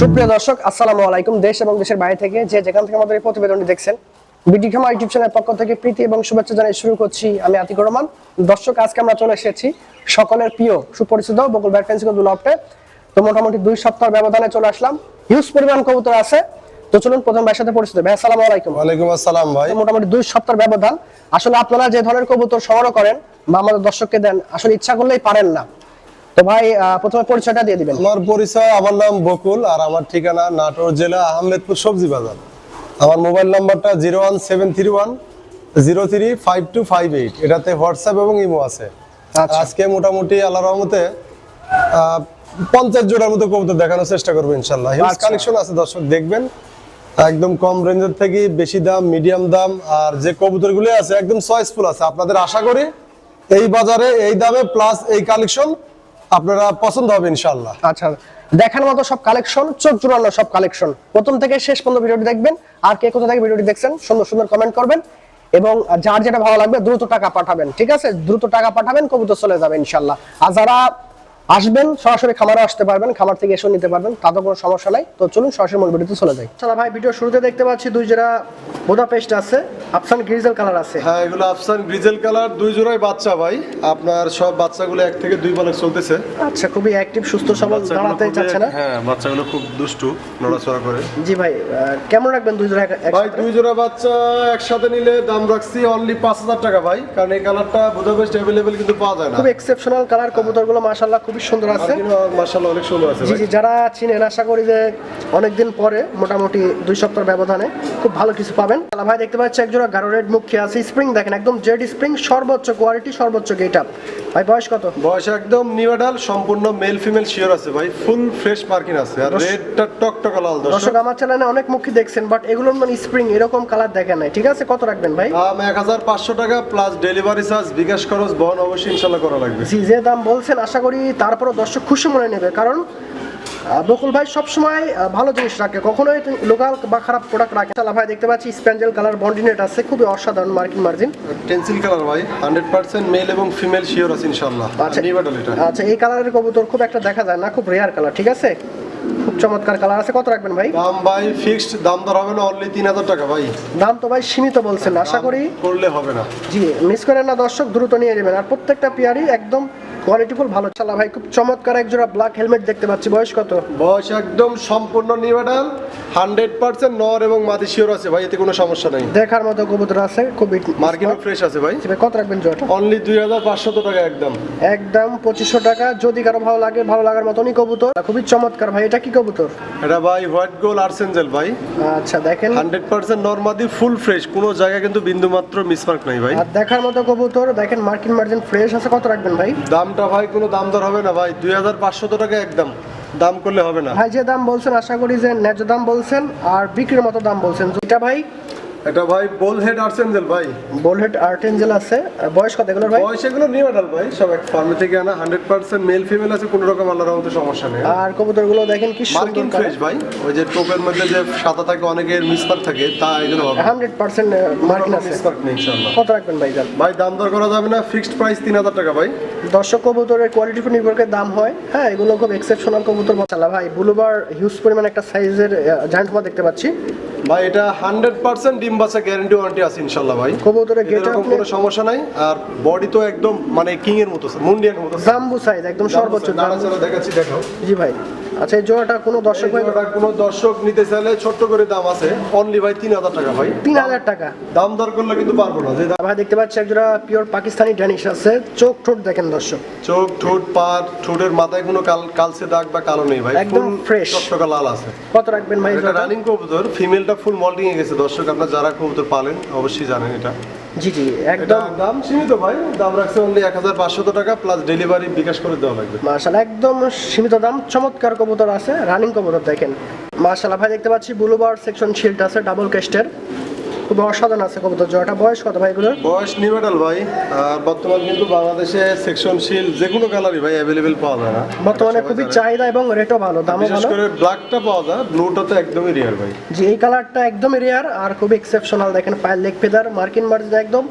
সুপ্রিয় দর্শক আসসালামু আলাইকুম। দেশ এবং দেশের বাইরে থেকে যে যেখান থেকে আমাদের এই প্রতিবেদনটি দেখছেন বিডি ইউটিউব চ্যানেলের পক্ষ থেকে প্রীতি এবং শুভেচ্ছা জানিয়ে শুরু করছি আমি আতিকুর রহমান। দর্শক আজকে আমরা চলে এসেছি সকলের প্রিয় সুপরিচিত বকুল ব্যাট ফেন্সিং দুলপটে তো মোটামুটি দুই সপ্তাহ ব্যবধানে চলে আসলাম। হিউজ পরিমাণ কবুতর আছে। তো চলুন প্রথম ভাইয়ের সাথে পরিচিত। ভাই আসসালামু আলাইকুম। ওয়ালাইকুম আসসালাম ভাই। মোটামুটি দুই সপ্তাহ ব্যবধান। আসলে আপনারা যে ধরনের কবুতর সংগ্রহ করেন বা আমাদের দর্শককে দেন আসলে ইচ্ছা করলেই পারেন না। তো ভাই প্রথমে পরিচয়টা দিয়ে দিবেন। আমার পরিচয় আমার নাম বকুল আর আমার ঠিকানা নাটোর জেলা আহমেদপুর সবজি বাজার। আমার মোবাইল নাম্বারটা zero one seven three one zero three five two five eight. এটাতে হোয়াটসঅ্যাপ এবং ইমো আছে। আচ্ছা। আজকে মোটামুটি আল্লাহ রহমতে পঞ্চাশ জোড়ার মতো কবুতর দেখানোর চেষ্টা করব ইনশাল্লাহ হিউজ আচ্ছা। কালেকশন আছে দর্শক দেখবেন। একদম কম রেঞ্জের থেকে বেশি দাম মিডিয়াম দাম আর যে কবুতরগুলো আছে একদম চয়েসফুল আছে। আপনাদের আশা করি এই বাজারে এই দামে প্লাস এই কালেকশন আপনারা পছন্দ হবে ইনশাল্লাহ আচ্ছা দেখার মতো সব কালেকশন, চোখ জুড়ানো সব কালেকশন। প্রথম থেকে শেষ পর্যন্ত ভিডিওটি দেখবেন, আর কে কোথা থেকে ভিডিওটি দেখছেন, সুন্দর সুন্দর কমেন্ট করবেন, এবং যার যেটা ভালো লাগবে দ্রুত টাকা পাঠাবেন, ঠিক আছে? দ্রুত টাকা পাঠাবেন, কবুতর চলে যাবে ইনশাল্লাহ আর যারা আসবেন সরাসরি খামারে আসতে পারবেন খামার থেকে এসে নিতে পারবেন তাতে কোনো সমস্যা নাই। তো চলুন সরাসরি মূল ভিডিওতে চলে যাই। চলো ভাই ভিডিও শুরুতে দেখতে পাচ্ছি দুই জোড়া বোদা পেস্ট আছে আফসান গ্রিজেল কালার আছে। হ্যাঁ এগুলো আফসান গ্রিজেল কালার দুই জোড়াই বাচ্চা ভাই। আপনার সব বাচ্চাগুলো এক থেকে দুই বছর চলতেছে। আচ্ছা খুবই অ্যাক্টিভ সুস্থ সবল দাঁড়াতে চাচ্ছে না? হ্যাঁ বাচ্চাগুলো খুব দুষ্টু নড়াচড়া করে। জি ভাই কেমন রাখবেন দুই জোড়া এক- ভাই দুই জোড়া বাচ্চা একসাথে নিলে দাম রাখছি অনলি পাঁচ হাজার টাকা ভাই কারণ এই কালারটা বুদাপেস্ট অ্যাভেলেবেল কিন্তু পাওয়া যায় না। খুব এক্সেপশনাল কালার কবুতরগুলো মাশাআল্লাহ খুবই সুন্দর আছে। মার্শাল্লাহ অনেক সুন্দর আছে জি জি যারা চিনেন আশা করি যে অনেকদিন পরে মোটামুটি দুই সপ্তাহ ব্যবধানে খুব ভালো কিছু পাবেন। তাহলে ভাই দেখতে পাচ্ছি একজোড়া গারো রেড মুখী আছে। স্প্রিং দেখেন একদম জেড স্প্রিং সর্বোচ্চ কোয়ালিটি সর্বোচ্চ গেট আপ। ভাই বয়স কত? বয়স একদম নিউডাল সম্পূর্ণ মেল ফিমেল শিওর আছে ভাই। ফুল ফ্রেশ মার্কিন আছে আর রেডটা টকটক লাল দর্শক। দর্শক আমার চ্যানেলে অনেক মুখী দেখছেন বাট এগুলোর মানে স্প্রিং এরকম কালার দেখেন নাই। ঠিক আছে কত রাখবেন ভাই? দাম এক হাজার পাঁচশো টাকা প্লাস ডেলিভারি চার্জ বিকাশ খরচ বহন অবশ্যই ইনশাল্লাহ করা লাগবে। জি যে দাম বলছেন আশা করি তারপরও দর্শক খুশি মনে নেবে কারণ বকুল ভাই সবসময় ভালো জিনিস রাখে। কখনোই লোকাল বা খারাপ প্রোডাক্ট রাখে তাহলে ভাই দেখতে পাচ্ছি স্প্যান্ডেল কালার বন্ডিনেট আছে খুবই অসাধারণ মার্কিন মার্জিন। টেন্সিল কালার ভাই হান্ড্রেড পার্সেন্ট মেল এবং ফিমেল শিওর আছে ইনশাল্লাহ আচ্ছা। আচ্ছা এই কালারের কবুতর খুব একটা দেখা যায় না খুব রেয়ার কালার ঠিক আছে? খুব চমৎকার কালার আছে। কত রাখবেন ভাই? দাম ভাই ফিক্সড দাম দর হবে না অনলি তিন হাজার টাকা ভাই। দাম তো ভাই সীমিত বলছেন আশা করি। করলে হবে না। জি মিস করেন না দর্শক দ্রুত নিয়ে নেবেন। আর প্রত্যেকটা পেয়ারই একদম কোয়ালিটিফুল ভালো চালা ভাই খুব চমৎকার এক জোড়া ব্ল্যাক হেলমেট দেখতে পাচ্ছি। বয়স কত? বয়স একদম সম্পূর্ণ নিউডাল হান্ড্রেড পার্সেন্ট নর এবং মাদি শিওর আছে ভাই এতে কোনো সমস্যা নেই। দেখার মতো কবুতর আছে খুবই মার্কিনও ফ্রেশ আছে ভাই। কত রাখবেন জোড়াটা? অনলি দুই হাজার পাঁচশত টাকা একদম। একদম পঁচিশশো টাকা যদি কারও ভালো লাগে ভালো লাগার মতনই কবুতর। খুবই চমৎকার ভাই এটা কি কবুতর? এটা ভাই হোয়াইট গোল আর্সেঞ্জেল ভাই। আচ্ছা দেখেন। হান্ড্রেড পার্সেন্ট নর্মাদি ফুল ফ্রেশ কোনো জায়গায় কিন্তু বিন্দু মাত্র মিসমার্ক নাই ভাই। আর দেখার মতো কবুতর দেখেন মার্কিন মার্জিন ফ্রেশ আছে কত রাখবেন ভাই? দামটা ভাই, কোনো দাম দর হবে না ভাই। দুই হাজার পাঁচশো টাকা একদম। দাম করলে হবে না। ভাই, যে দাম বলছেন, আশা করি যে ন্যায্য দাম বলছেন আর বিক্রির মতো দাম বলছেন। এটা ভাই এটা ভাই বোল হেড আর্সেঞ্জেল ভাই। বোলহেড আর্ট এঞ্জেল আছে। বয়স কত এগুলোর ভাই? বয়স এগুলো নিউ অ্যাডাল ভাই। সব এক ফার্মে থেকে আনা হান্ড্রেড পার্সেন্ট মেল ফিমেল আছে কোনো রকম আল্লাহর মতো সমস্যা নেই। আর কবুতরগুলো দেখেন কি সুন্দর ফ্রেশ ভাই। ওই যে টোপের মধ্যে যে সাদা থাকে অনেকের মিসমার্ক থাকে তা এগুলো হবে। হান্ড্রেড পার্সেন্ট মার্কিন আছে। মিসমার্ক নেই ইনশাআল্লাহ। কত রাখবেন ভাই জান ভাই দাম দর করা যাবে না ফিক্সড প্রাইস তিন হাজার টাকা ভাই। দর্শক কবুতরের কোয়ালিটির উপর নির্ভর করে দাম হয়। হ্যাঁ এগুলো খুব এক্সেপশনাল কবুতর মশালা ভাই বুলুবার হিউজ পরিমাণ একটা সাইজের জায়ান্ট মা দেখতে পাচ্ছি। ভাই এটা হান্ড্রেড পার্সেন্ট ডিম বাচ্চা গ্যারেন্টি ওয়ারেন্টি আছে ইনশাল্লাহ ভাই। কবুতরের গেট কোনো সমস্যা নাই। আর বডি তো একদম মানে কিং এর মতো মুন্ডিয়ান মতো জাম্বু সাইজ একদম সর্বোচ্চ দাঁড়া দেখাচ্ছি দেখো জি ভাই। আচ্ছা এই জোড়াটা কোনো দর্শক ভাই কোনো দর্শক নিতে চাইলে ছোট্ট করে দাম আছে। অনলি ভাই তিন হাজার টাকা ভাই। তিন হাজার টাকা। দাম দর করলে কিন্তু পারব না। যে ভাই দেখতে পাচ্ছি একজোড়া পিওর পাকিস্তানি ড্যানিশ আছে। চোখ ঠোঁট দেখেন দর্শক। চোখ ঠোঁট পা ঠোঁটের মাথায় কোনো কাল কালসে দাগ বা কালো নেই ভাই। একদম ফুল fresh। লাল আছে। কত রাখবেন ভাই এটা? রানিং কবুতর। ফিমেলটা ফুল মল্টিং এ গেছে দর্শক। আপনারা যারা কবুতর পালেন অবশ্যই জানেন এটা। জি জি একদম। দাম সীমিত ভাই দাম রাখছে অনলি এক হাজার পাঁচশত টাকা প্লাস ডেলিভারি বিকাশ করে দেওয়া লাগবে। মার্শাল একদম সীমিত দাম চমৎকার কবুতর আছে রানিং কবুতর দেখেন। মার্শাল ভাই দেখতে পাচ্ছি ব্লুবার সেকশন শিল্ড আছে ডাবল কেস্টের খুব অসাধারণ আছে কবুতর জোড়াটা বয়স কত ভাই এগুলোর? বয়স নিউডাল ভাই। আর বর্তমান কিন্তু বাংলাদেশে সেকশন শিল যে কোনো কালারই ভাই অ্যাভেলেবেল পাওয়া যায় না। বর্তমানে খুবই চাহিদা এবং রেটও ভালো দামও বিশেষ করে ব্ল্যাকটা পাওয়া যায় ব্লুটা তো একদমই রিয়ার ভাই। যে এই কালারটা একদমই রেয়ার আর খুব এক্সেপশনাল দেখেন পায়ের লেগ ফেদার মার্কিন মার্জিন একদম।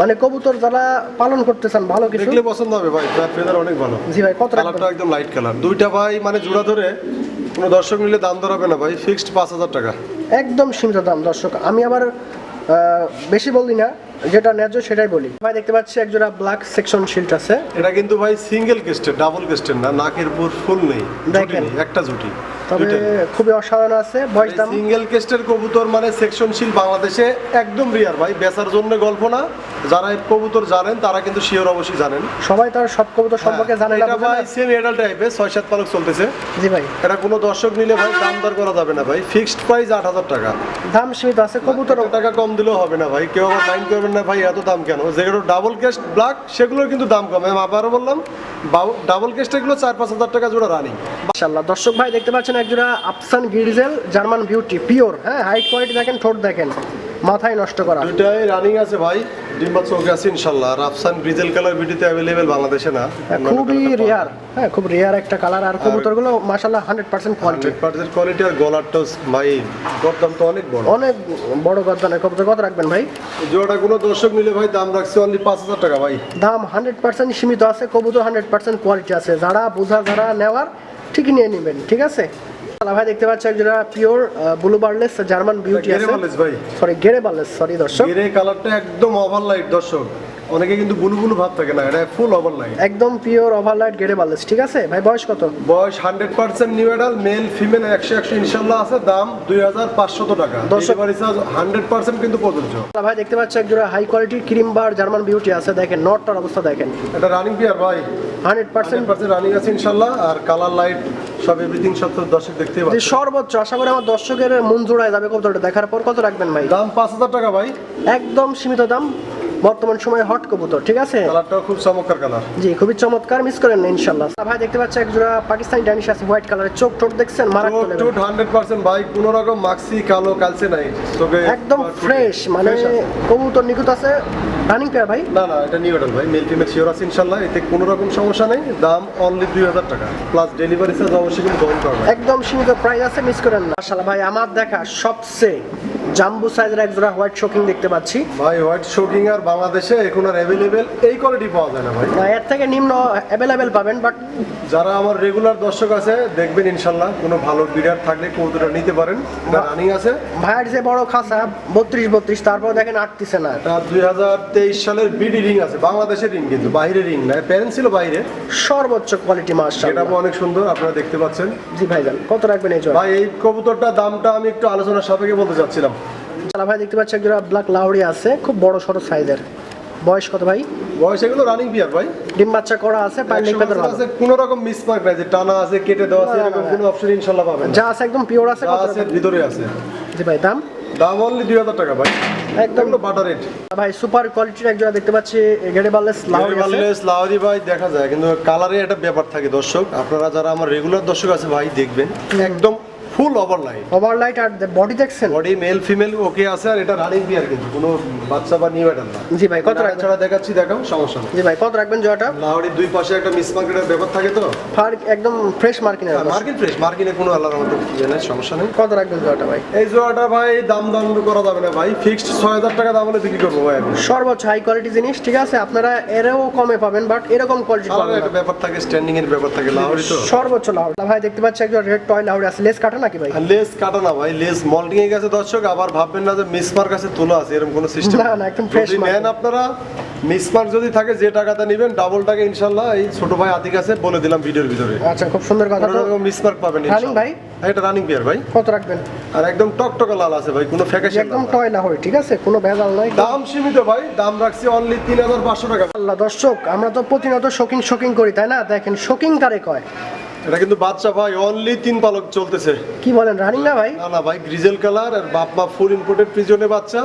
মানে কবুতর যারা পালন করতে চান ভালো কিছু। দেখলে পছন্দ হবে ভাই তার ফেদার অনেক ভালো। জি ভাই কত কালারটা একদম লাইট কালার দুইটা ভাই মানে জোড়া ধরে কোনো দর্শক নিলে দাম দর হবে না ভাই ফিক্সড পাঁচ হাজার টাকা। একদম সীমিত দাম দর্শক। আমি আবার বেশি বলি না যেটা ন্যায্য সেটাই বলি। ভাই দেখতে পাচ্ছি একজোড়া ব্ল্যাক সেকশন শিল্ড আছে। এটা কিন্তু ভাই সিঙ্গেল কেস্টের ডাবল কেস্টের না নাকের উপর ফুল নেই দেখেন। নেই, একটা জুটি। তবে খুবই অসাধারণ আছে। বয়স দাম? সিঙ্গেল কেস্টের কবুতর মানে সেকশনশীল বাংলাদেশে একদম রিয়ার ভাই। বেচার জন্য গল্প না। যারা কবুতর জানেন তারা কিন্তু শিওর অবশ্যই জানেন। সবাই তার সব কবুতর সম্পর্কে জানে না? হ্যাঁ, ভাই। সেমি এডাল টাইপের ছয় সাত পালক চলতেছে। জি ভাই। এটা কোনো দর্শক নিলে ভাই দাম দর করা যাবে না ভাই। ফিক্সড প্রাইস আট হাজার টাকা। দাম সীমিত আছে কবুতর টাকা কম দিলেও হবে না ভাই। কেউ আবার মাইন্ড করবেন না ভাই এত দাম কেন? যেগুলো ডাবল কেস্ট ব্ল্যাক সেগুলোর কিন্তু দাম কম। আমি আবারও বললাম ডাবল কেস্ট এগুলো চার পাঁচ হাজার টাকা জোড়া রানিং মাশাআল্লাহ। দর্শক ভাই দেখতে পাচ্ছেন একজোড়া আফসান গিরিজেল জার্মান বিউটি পিওর হ্যাঁ হাইট কোয়ালিটি দেখেন ঠোঁট দেখেন মাথায় নষ্ট করা। দুটাই রানিং আছে ভাই। ডিম্বা চৌকে আছে ইনশাল্লাহ। রাফসান গ্রিজেল কালার ভিডিওতে অ্যাভেলেবেল বাংলাদেশে না। খুবই রেয়ার হ্যাঁ খুব রেয়ার একটা কালার। আর কবুতরগুলো মাশাআল্লাহ hundred percent quality hundred percent quality আর গলারটা ভাই দরদাম তো অনেক বড়। অনেক বড় গদ্দানের কবুতর। কত রাখবেন ভাই? জোড়া কোনো দর্শক নিলে ভাই দাম রাখছে অনলি পাঁচ হাজার টাকা ভাই। দাম হান্ড্রেড পার্সেন্ট সীমিত আছে কবুতর হান্ড্রেড পার্সেন্ট কোয়ালিটি আছে। যারা বোঝা যারা নেওয়ার ঠিকই নিয়ে নেবেন ঠিক আছে? ভাই দেখতে পাচ্ছি একজোড়া পিওর ব্লু বার্লেস জার্মান বিউটি আছে। ভাই। সরি গেরে বার্লেস সরি দর্শক। এই কালারটা একদম ওভার লাইট দর্শক। অনেকে কিন্তু বুলু বুলু ভাব থাকে না এটা ফুল ওভার লাইট একদম পিওর ওভারলাইট গেরে বার্লেস ঠিক আছে? ভাই বয়স কত? বয়স hundred percent new adult male female একশো একশো ইনশাল্লাহ আছে দাম দুই হাজার পাঁচশত টাকা। দর্শক- হান্ড্রেড পার্সেন্ট কিন্তু প্রযোজ্য। ভাই দেখতে পাচ্ছি একজোড়া হাই কোয়ালিটির ক্রিম বার জার্মান বিউটি আছে দেখেন নটটার অবস্থা দেখেন। এটা রানিং পিয়ার ভাই। Hundred hundred percent percent running আছে ইনশাল্লাহ আর কালার লাইট সব এভরিথিং সব তো দর্শক দেখতেই যে সর্বোচ্চ আশা করি আমার দর্শকের মন জোড়ায় যাবে কবুতরটা। দেখার পর কত রাখবেন ভাই? দাম পাঁচ হাজার টাকা ভাই। একদম সীমিত দাম। বর্তমান সময়ে হট কবুতর ঠিক আছে? কালারটাও খুব চমৎকার কালার। জি খুবই চমৎকার মিস করেন না ইনশাল্লাহ আচ্ছা ভাই দেখতে পাচ্ছি একজোড়া পাকিস্তানি ডানিশ আছে হোয়াইট কালারের চোখ টোট দেখছেন মারাত্মক level। টুট হান্ড্রেড পার্সেন্ট ভাই কোনো রকম মাক্সি কালো কালচে নাই। তোকে একদম ফ্রেশ মানে কবুতর নিখুঁত আছে। রানিং পেয়ার ভাই? না না এটা নিউ ভাই মেল ফিমেল শিওর আছে ইনশাল্লাহ এতে কোনো রকম সমস্যা নেই দাম অনলি দুই হাজার টাকা। প্লাস ডেলিভারি চার্জ অবশ্যই কিন্তু বহন করবে একদম সীমিত প্রাইস আছে মিস করেন না। মাশাআল্লাহ ভাই আমার দেখা সবচেয়ে জাম্বু সাইজের একজোড়া হোয়াইট শোকিং দেখতে পাচ্ছি। ভাই হোয়াইট শোকিং আর বাংলাদেশে এখন আর অ্যাভেলেবেল এই কোয়ালিটি পাওয়া যায় না ভাই। না, এর থেকে নিম্ন অ্যাভেলেবেল পাবেন বাট যারা আমার রেগুলার দর্শক আছে দেখবেন ইনশাল্লাহ কোনো ভালো বিডার থাকলে কৌতুটা নিতে পারেন। এটা রানিং আছে। ভাইয়ের যে বড় খাসা বত্রিশ বত্রিশ তারপর দেখেন আটতিছে না। এটা দুই হাজার তেইশ সালের বিডি রিং আছে বাংলাদেশের রিং কিন্তু বাইরে রিং না প্যারেন্ট ছিল বাইরে। সর্বোচ্চ কোয়ালিটি এটা মাশাআল্লাহ অনেক সুন্দর আপনারা দেখতে পাচ্ছেন। জি ভাইজান কত রাখবেন এই ভাই এই কবুতরটা দামটা আমি একটু আলোচনার সাপেক্ষে বলতে চাচ্ছিলাম। চালা ভাই দেখতে পাচ্ছি একজোড়া ব্ল্যাক লাউরি আছে খুব বড় সড়ো সাইজের বয়স কত ভাই? বয়স এগুলো রানিং বিয়ার ভাই। ডিম বাচ্চা করা আছে পাইলে পেতে আছে কোনো রকম মিসমার্ক নাই যে টানা আছে কেটে দেওয়া আছে এরকম কোনো অপশন ইনশাল্লাহ পাবেন যা আছে একদম পিওর আছে কত আছে ভিতরে আছে। জি ভাই দাম? দাম অনলি দুই হাজার টাকা ভাই। একদম। বাটার রেট ভাই সুপার কোয়ালিটির একজোড়া দেখতে পাচ্ছি লাউরি লাউরি ভাই দেখা যায় কিন্তু কালারে একটা ব্যাপার থাকে দর্শক। আপনারা যারা আমার রেগুলার দর্শক আছে ভাই দেখবেন। একদম ফুল ওভারলাইট ওভারলাইট আর বডি দেখছেন বডি মেল ফিমেল ওকে আছে আর এটা রানিং বিয়ার কিন্তু কোনো বাচ্চা বা নিউ না। জি ভাই কত রাখবেন? ছাড়া দেখাচ্ছি দেখাও সমস্যা নেই। জি ভাই কত রাখবেন জয়টা লাউরির দুই পাশে একটা মিস মার্কেটের ব্যাপার থাকে তো? ফার একদম ফ্রেশ মার্কিনের মার্কিন ফ্রেশ মার্কিনে কোনো আলাদা মতো ইয়ে নেই সমস্যা নেই। কত রাখবেন জয়টা ভাই? এই জোড়াটা ভাই দাম দাম করা যাবে না ভাই ফিক্সড ছয় হাজার টাকা দাম হলে বিক্রি করব ভাই সর্বোচ্চ হাই কোয়ালিটি জিনিস ঠিক আছে? আপনারা এরও কমে পাবেন বাট এরকম কোয়ালিটি পাবেন একটা ব্যাপার থাকে স্ট্যান্ডিং এর ব্যাপার থাকে লাউরি তো। সর্বোচ্চ লাউড ভাই দেখতে পাচ্ছি একজন রেড টয় লাউড আছে লেস কাটা নাকি ভাই? লেস কাটা না ভাই লেস মল্টিং এ গেছে দর্শক আবার ভাববেন না যে মিসমার্ক আছে তোলা আছে এরকম কোনো সিস্টেম না, না, একদম mark। নেন আপনারা মিসমার্ক যদি থাকে যে টাকাটা নেবেন ডাবল টাকা ইনশাল্লাহ এই ছোট ভাই আদিক আছে বলে দিলাম ভিডিওর ভিতরে। আচ্ছা খুব সুন্দর কথা। তো মিসমার্ক পাবেন Running ভাই? হ্যাঁ, এটা রানিং বিয়ার ভাই। কত রাখবেন? আর একদম টকটকা লাল আছে ভাই কোনো ফ্যাকাশে একদম টয় লাহোরি ঠিক আছে? কোনো ভেজাল নাই। দাম সীমিত ভাই দাম রাখছি অনলি তিন হাজার পাঁচশো টাকা। আল্লাহ দর্শক আমরা তো প্রতিনিয়ত শকিং শোকিং করি তাই না? দেখেন শকিং কারে কয়? এটা কিন্তু বাচ্চা ভাই অনলি তিন পালক চলতেছে। কি বলেন রানিং না ভাই? না না ভাই গ্রিজেল কালার আর বাপ মা ফুল ইম্পোর্টেড প্রিজনে বাচ্চা।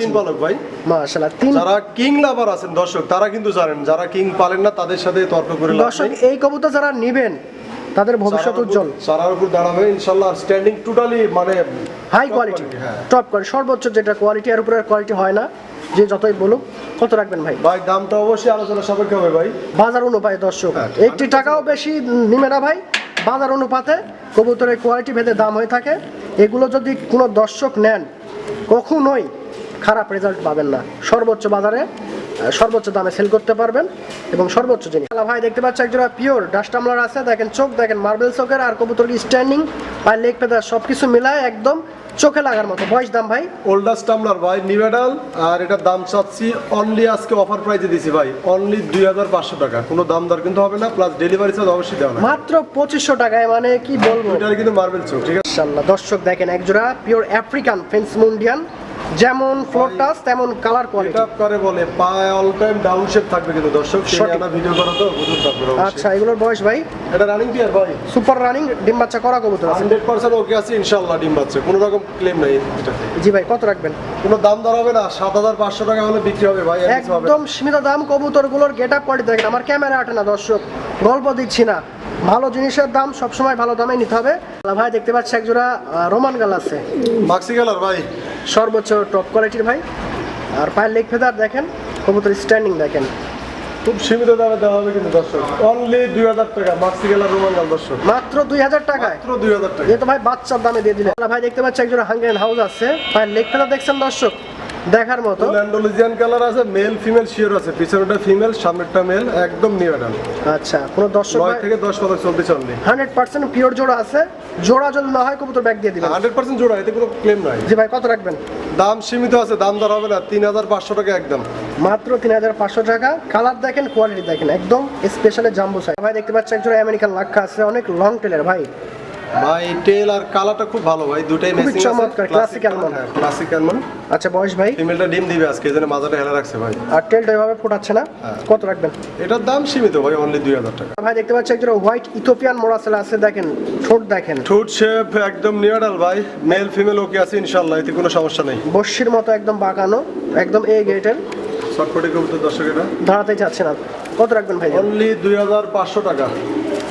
তিন পালক ভাই। মাশাআল্লাহ তিন যারা কিং লাভার আছেন দর্শক তারা কিন্তু জানেন যারা কিং পালেন না তাদের সাথে তর্ক করে লাভ দর্শক এই কবুতর যারা নেবেন তাদের ভবিষ্যৎ উজ্জ্বল। চারার উপর দাঁড়াবে ইনশাল্লাহ স্ট্যান্ডিং টোটালি মানে হাই কোয়ালিটি হ্যাঁ। টপ কোয়ালিটি সর্বোচ্চ যেটা কোয়ালিটি আর উপরে কোয়ালিটি হয় না। যে যতই বলুক কত রাখবেন ভাই? ভাই দামটা অবশ্যই আলোচনা সাপেক্ষে হবে ভাই। বাজার অনুপাতে দর্শক হ্যাঁ, একটি টাকাও বেশি নিবে না ভাই। বাজার অনুপাতে কবুতরের কোয়ালিটি ভেদে দাম হয়ে থাকে। এগুলো যদি কোনো দর্শক নেন কখনোই খারাপ রেজাল্ট পাবেন না। সর্বোচ্চ বাজারে সর্বোচ্চ দামে সেল করতে পারবেন এবং সর্বোচ্চ জিনিস। ভাই দেখতে পাচ্ছি একজোড়া পিওর ডাস্ট আমলার আছে। দেখেন চোখ দেখেন মার্বেল চোখের আর কবুতর স্ট্যান্ডিং আর লেগ ফেদার সব কিছু মিলায় একদম চোখে লাগার মতো। বয়স দাম ভাই? ওল্ডাস টামলার ভাই নিভেডাল আর এটার দাম চাচ্ছি অনলি আজকে অফার প্রাইসে দিছি ভাই অনলি দুই হাজার পাঁচশো টাকা। কোনো দাম দর কিন্তু হবে না প্লাস ডেলিভারি চার্জ অবশ্যই দেওয়া মাত্র পঁচিশশো টাকায় মানে কি বলব? এটার কিন্তু মার্বেল চোখ ঠিক আছে? দর্শক দেখেন একজোড়া পিওর আফ্রিকান ফেন্স মুন্ডিয়ান যেমন ফ্লোর টাচ তেমন কালার কোয়ালিটি এটা করে বলে পায়ে অল টাইম ডাউন শেপ থাকবে কিন্তু দর্শক। আমরা ভিডিও করা তো বুঝুন তারপরে আচ্ছা এগুলোর বয়স ভাই? এটা রানিং পিয়ার ভাই। সুপার রানিং ডিম বাচ্চা করা কবুতর আছে। হান্ড্রেড পার্সেন্ট ওকে আছে ইনশাল্লাহ ডিম বাচ্চা কোনো রকম ক্লেম নাই এটাতে জি ভাই কত রাখবেন? কোনো দাম দর হবে না সাত হাজার পাঁচশো টাকা হলে বিক্রি হবে ভাই। একদম সীমিত দাম কবুতরগুলোর গেট আপ কোয়ালিটি দেখেন আমার ক্যামেরা আটে না দর্শক গল্প দিচ্ছি না। ভালো জিনিসের দাম সবসময় ভালো দামে নিতে হবে। ভাই দেখতে পাচ্ছি একজোড়া রোমান গাল আছে। মাক্সি কালার ভাই। সর্বোচ্চ টপ কোয়ালিটির ভাই। আর পায়ের লেগ ফেদার দেখেন কবুতর স্ট্যান্ডিং দেখেন। খুব সীমিত দামে দেওয়া হবে কিন্তু দর্শক। অনলি দুই হাজার টাকা মাক্সি গেলা রোমান গাল দর্শক। মাত্র দুই হাজার টাকা মাত্র দুই হাজার টাকা। এ তো ভাই বাচ্চার দামে দিয়ে দিলে আল্লাহ ভাই দেখতে পাচ্ছি একজন হাঙ্গেন হাউস আছে। পায়ের লেগ ফেদার দেখছেন দর্শক? দেখার মতো। কালার আছে মেল ফিমেল শিওর আছে। পিছনেরটা ফিমেল সামনেরটা মেল একদম নিউ আচ্ছা কোনো দর্শক নয় থেকে অনলি হান্ড্রেড পার্সেন্ট পিওর জোড়া আছে। জোড়া যদি না হয় কবুতর ব্যাগ দিয়ে দিবেন। হান্ড্রেড পার্সেন্ট জোড়া এতে কোনো ক্লেম নাই। জি ভাই কত রাখবেন? দাম সীমিত আছে দাম দর হবে না। তিন হাজার পাঁচশো টাকা একদম। মাত্র তিন হাজার পাঁচশো টাকা। কালার দেখেন কোয়ালিটি দেখেন একদম স্পেশালি জাম্বো সাইজ ভাই দেখতে পাচ্ছি একজন আমেরিকান লাক্ষা আছে অনেক লং টেলের ভাই। ভাই টেল আর কালারটা খুব ভালো ভাই দুটাই ম্যাচিং আছে। চমৎকার, classic almond। ক্লাসিক অ্যালমন্ড আচ্ছা বয়স ভাই? ফিমেলটা ডিম দিবে আজকে এজন্য মাজাটা হেলা রাখছে ভাই। আর টেলটা এভাবে ফোটাচ্ছে না? হ্যাঁ। কত রাখবেন? এটার দাম সীমিত ভাই অনলি দুই হাজার টাকা। ভাই দেখতে পাচ্ছি একজন হোয়াইট ইথোপিয়ান মোরাসেল আছে দেখেন ঠোঁট দেখেন। ঠোঁট শেপ একদম নিউডাল ভাই মেল ফিমেল ওকে আছে ইনশাল্লাহ এতে কোনো সমস্যা নেই। বর্ষির মতো একদম বাঁকানো একদম এ গেটের শর্টকটে কবুতর দর্শক এটা। দাঁড়াতে চাচ্ছে না। কত রাখবেন ভাই? অনলি দুই হাজার পাঁচশো টাকা।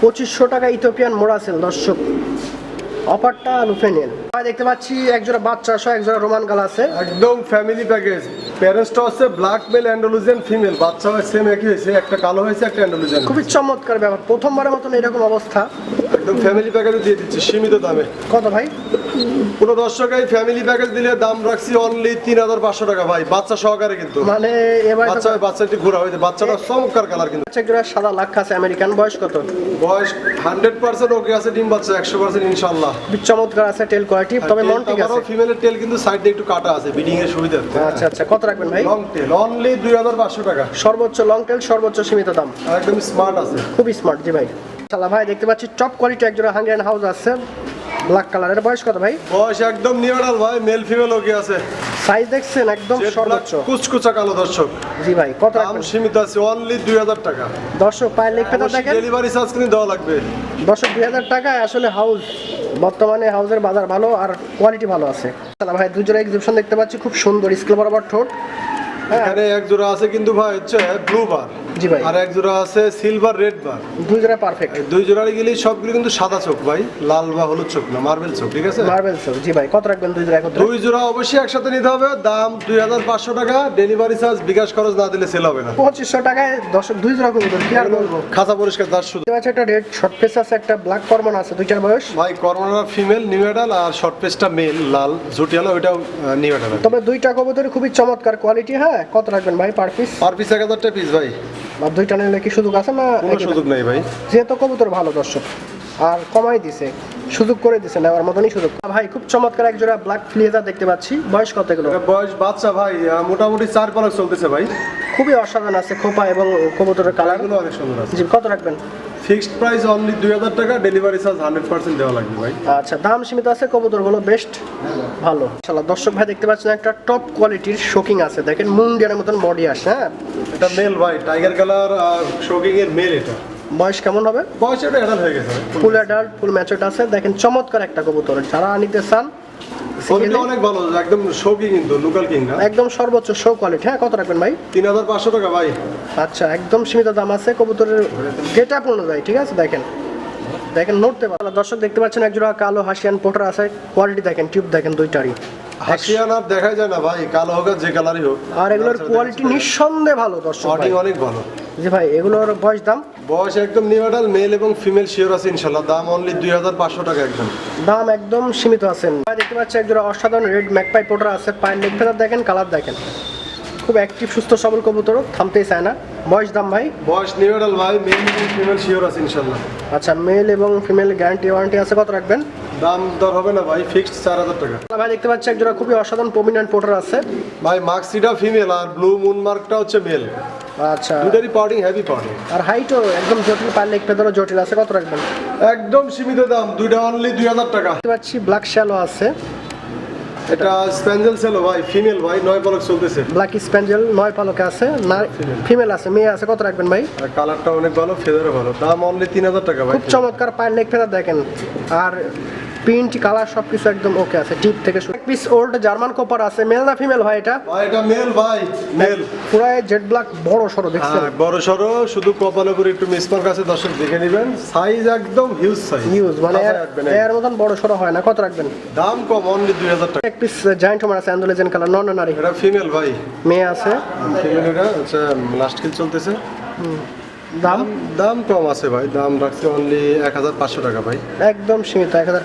পঁচিশশো টাকা ইথোপিয়ান মোরাসেল দর্শক। অফারটা লুফেনেল ভাই দেখতে পাচ্ছি একজোড়া বাচ্চা সহ একজোড়া রোমান গাল আছে। একদম ফ্যামিলি প্যাকেজ প্যারেন্টসটা হচ্ছে ব্ল্যাক মেল অ্যান্ডোলুজিয়ান ফিমেল বাচ্চা সেম একই হয়েছে একটা কালো হয়েছে একটা অ্যান্ডোলুজিয়ান খুবই চমৎকার ব্যাপার প্রথমবারের মতন এরকম অবস্থা। একদম ফ্যামিলি প্যাকেজ দিয়ে দিচ্ছি সীমিত দামে। কত ভাই? কোনো দর্শক এই ফ্যামিলি প্যাকেজ দিলে দাম রাখছি অনলি তিন হাজার পাঁচশো টাকা ভাই বাচ্চা সহকারে কিন্তু। মানে এবার বাচ্চা বাচ্চা একটু ঘোরা হয়েছে বাচ্চাটা চমৎকার কালার কিন্তু। একজোড়া সাদা লাখ আছে আমেরিকান বয়স কত? বয়স হান্ড্রেড পার্সেন্ট ওকে আছে ডিম বাচ্চা একশো পার্সেন্ট ইনশাল্লাহ চমৎকার আছে টেল কোয়ালিটি তবে মন ঠিক আছে। ফিমেলের টেল কিন্তু সাইডে একটু কাটা আছে বিডিং এর সুবিধা। আচ্ছা আচ্ছা কত রাখবেন ভাই? লং টেল অনলি দুই হাজার পাঁচশো টাকা। সর্বোচ্চ লং টেল সর্বোচ্চ সীমিত দাম। একদম স্মার্ট আছে। খুবই স্মার্ট জি ভাই। ভাই দেখতে পাচ্ছি টপ কোয়ালিটি একজোড়া হাঙ্গেরিয়ান হাউস আছে। ব্ল্যাক কালারের বয়স কত ভাই? বয়স একদম নিউডাল ভাই মেল ফিমেল ওকে আছে। সাইজ দেখছেন একদম সর্বোচ্চ। কুচকুচা কালো দর্শক। জি ভাই কত দাম রাখবেন? সীমিত আছে অনলি দুই হাজার টাকা। দর্শক পায়ের লেগ ফেদার দেখেন। ডেলিভারি চার্জ কিন্তু দেওয়া লাগবে। দর্শক দুই হাজার টাকায় আসলে হাউস বর্তমানে হাউসের বাজার ভালো আর কোয়ালিটি ভালো আছে। শালা ভাই দুজোড়া এক্সিবিশন দেখতে পাচ্ছি খুব সুন্দর স্কেল বরাবর ঠোঁট। হ্যাঁ। এখানে এক জোড়া আছে কিন্তু ভাই হচ্ছে ব্লু বার জি ভাই। আর এক জোড়া আছে সিলভার রেড বার দুই জোড়া পারফেক্ট দুই জোড়ার গেলে সবগুলো কিন্তু সাদা চোখ ভাই। লাল বা হলুদ চোখ না মার্বেল চোখ ঠিক আছে? মার্বেল সব জি ভাই। কত রাখবেন দুই জোড়া দুই জোড়া অবশ্যই একসাথে নিতে হবে। দাম দুই হাজার পাঁচশো টাকা। ডেলিভারি চার্জ বিকাশ খরচ না দিলে সেল হবে না। পঁচিশশো টাকায় দর্শক দুই জোড়া করব কি আর বলব? খাঁচা পরিষ্কার তার শুধু পাচ্ছি একটা রেড শর্ট ফেস আছে একটা ব্ল্যাক কর্মন আছে দুইটার বয়স। ভাই করোনা ফিমেল নিউডাল আর শর্ট পেসটা মেল লাল। জুটিয়ালা ওইটাও নিউডাল তবে দুইটা কবুতর খুবই চমৎকার কোয়ালিটি হ্যাঁ? কত রাখবেন ভাই পার পিস পার পিস এক হাজার পিস ভাই। আর টানে নাকি কি সুযোগ আছে না কোনো সুযোগ নেই ভাই। যেহেতু কবুতর ভালো দর্শক। আর কমাই দিছে সুযোগ করে দিছে নেওয়ার মতনই সুযোগ। ভাই খুব চমৎকার এক জোড়া ব্ল্যাক ফ্লিয়েজার দেখতে পাচ্ছি। বয়স কত এগুলো? বয়স বাচ্চা ভাই মোটামুটি চার পালক চলতেছে ভাই। খুবই অসাধারণ আছে খোপা এবং কবুতরের কালার কালারগুলো অনেক সুন্দর আছে। জি কত রাখবেন? ফিক্সড প্রাইস অনলি দুই হাজার টাকা ডেলিভারি চার্জ হান্ড্রেড পার্সেন্ট দেওয়া লাগবে ভাই। আচ্ছা দাম সীমিত আছে কবুতরগুলো বেস্ট ভালো। ইনশাআল্লাহ দর্শক ভাই দেখতে পাচ্ছেন একটা টপ কোয়ালিটির শোকিং আছে। দেখেন মুন্ডিয়ানের মতন বডি আসে হ্যাঁ? এটা মেল ভাই টাইগার কালার শোকিং এর মেল এটা। বয়স কেমন হবে? বয়স এটা অ্যাডাল্ট হয়ে গেছে। ফুল অ্যাডাল্ট ফুল ম্যাচুরড আছে। দেখেন চমৎকার একটা কবুতর। যারা নিতে চান অনেক ভালো একদম শোকিং কিন্তু লোকাল কিং না। একদম সর্বোচ্চ শো কোয়ালিটি হ্যাঁ কত রাখবেন ভাই? তিন হাজার পাঁচশো টাকা ভাই। আচ্ছা একদম সীমিত দাম আছে। কবুতরের গেট অনুযায়ী ঠিক আছে? দেখেন। দেখেন নড়তে পারে দর্শক দেখতে পাচ্ছেন একজোড়া কালো হাসিয়ান পোটার আছে। কোয়ালিটি দেখেন টিউব দেখেন দুইটারই। হাসিয়ান আর দেখা যায় না ভাই কালো হোক আর যে কালারই হোক। আর এগুলোর কোয়ালিটি নিঃসন্দেহে ভালো দর্শক। অনেক ভালো। জি ভাই এগুলোর বয়স দাম? বয়স একদম নিউডাল মেল এবং ফিমেল শিওর আছে ইনশাল্লাহ দাম অনলি দুই হাজার পাঁচশো টাকা একদম। দাম একদম সীমিত আছেন। ভাই দেখতে পাচ্ছি একজোড়া অসাধারণ রেড ম্যাকপাই পোটার আছে। পায়ের লেগ ফেদার দেখেন কালার দেখেন। খুব অ্যাক্টিভ সুস্থ সবল কবুতর থামতেই চায় না। বয়স দাম ভাই? বয়স নিউডাল ভাই মেল ফিমেল শিওর আছে ইনশাল্লাহ আচ্ছা মেল এবং ফিমেল গ্যারান্টি ওয়ারেন্টি আছে কত রাখবেন? দাম দর হবে না ভাই ফিক্সড চার হাজার টাকা। ভাই দেখতে পাচ্ছি একজোড়া খুবই অসাধারণ প্রমিনেন্ট পোটার আছে। ভাই মার্কসিটা ফিমেল আর ব্লু মুন মার্কটা হচ্ছে মেল আচ্ছা। দুটারই পার্টিং হেভি পার্টিং আর হাইটও একদম জটিল পারলে এক পেদারও জটিল আছে কত রাখবেন? একদম সীমিত দাম দুইটা অনলি দুই হাজার টাকা। দেখতে পাচ্ছি ব্ল্যাক শ্যালো আছে। এটা স্প্যাঞ্জেল ছিল ভাই ফিমেল ভাই নয় পলক চলতেছে। ব্ল্যাক স্প্যাঞ্জেল নয় পালকে আছে না ফিমেল আছে মেয়ে আছে কত রাখবেন ভাই? আর কালারটা অনেক ভালো ফেদারও ভালো। দাম অনলি তিন হাজার টাকা ভাই। খুব চমৎকার পায়ের লেগ ফেদার দেখেন। আর প্রিন্ট কালার সব কিছু একদম ওকে আছে টিপ থেকে শুরু। এক পিস ওল্ড জার্মান কপার আছে মেল না ফিমেল ভাই এটা? ভাই এটা মেল ভাই মেল পুরাই জেড ব্ল্যাক বড় দেখছেন হ্যাঁ বড় সড়ো শুধু কপালের উপরে একটু মিসমার্ক আছে দর্শক দেখে নেবেন। সাইজ একদম হিউজ সাইজ ইউজ মানে এর- মতন বড় সড়ো হয় না কত রাখবেন? দাম কম অনলি দুই হাজার টাকা। এক পিস জায়েন্ট হোমার আছে অ্যান্ডোলেজেন কালার নন নারী। এটা ফিমেল ভাই। মেয়ে আছে। ফিমেল এটা আচ্ছা লাস্ট কিল চলতেছে। দাম দাম? দাম কম আছে ভাই দাম রাখছে অনলি এক হাজার পাঁচশো টাকা ভাই। একদম সীমিত এক হাজার